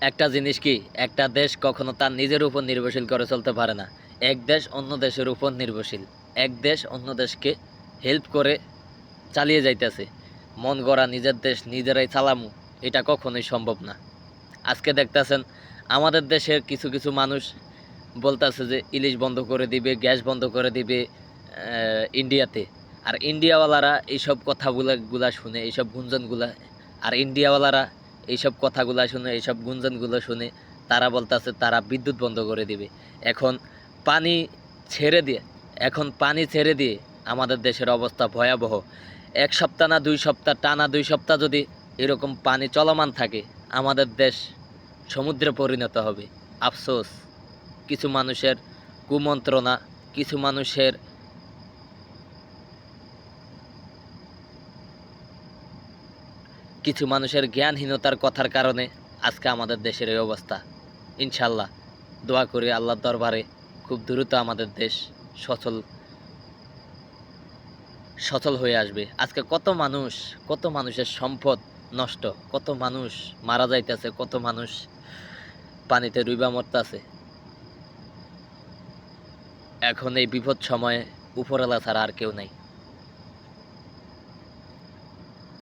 একটা জিনিস কি? একটা দেশ কখনো তার নিজের উপর নির্ভরশীল করে চলতে পারে না। এক দেশ অন্য দেশের উপর নির্ভরশীল। এক দেশ অন্য দেশকে হেল্প করে চালিয়ে যাইতেছে। মন গড়া নিজের দেশ নিজেরাই চালামু, এটা কখনোই সম্ভব না। আজকে দেখতেছেন, আমাদের দেশের কিছু কিছু মানুষ বলতেছে যে, ইলিশ বন্ধ করে দিবে, গ্যাস বন্ধ করে দিবে ইন্ডিয়াতে। আর ইন্ডিয়াওয়ালারা এইসব কথাগুলা, গুলা শুনে, এইসব গুঞ্জনগুলা, আর ইন্ডিয়াওয়ালারা এইসব কথাগুলা শুনে, এইসব গুঞ্জনগুলো শুনে তারা বলতেছে, তারা বিদ্যুৎ বন্ধ করে দিবে। এখন পানি ছেড়ে দিয়ে, এখন পানি ছেড়ে দিয়ে আমাদের দেশের অবস্থা ভয়াবহ। এক সপ্তাহ না দুই সপ্তাহ, টানা দুই সপ্তাহ যদি এরকম পানি চলমান থাকে, আমাদের দেশ সমুদ্রে পরিণত হবে। আফসোস, কিছু মানুষের কুমন্ত্রণা, কিছু মানুষের কিছু মানুষের জ্ঞানহীনতার কথার কারণে আজকে আমাদের দেশের এই অবস্থা। ইনশাল্লাহ দোয়া করি আল্লাহর দরবারে, খুব দ্রুত আমাদের দেশ সচল সচল হয়ে আসবে। আজকে কত মানুষ, কত মানুষের সম্পদ নষ্ট, কত মানুষ মারা যাইতেছে, কত মানুষ পানিতে ডুইবা মরতেছে। এখন এই বিপদ সময়ে উপরওয়ালা ছাড়া আর কেউ নাই।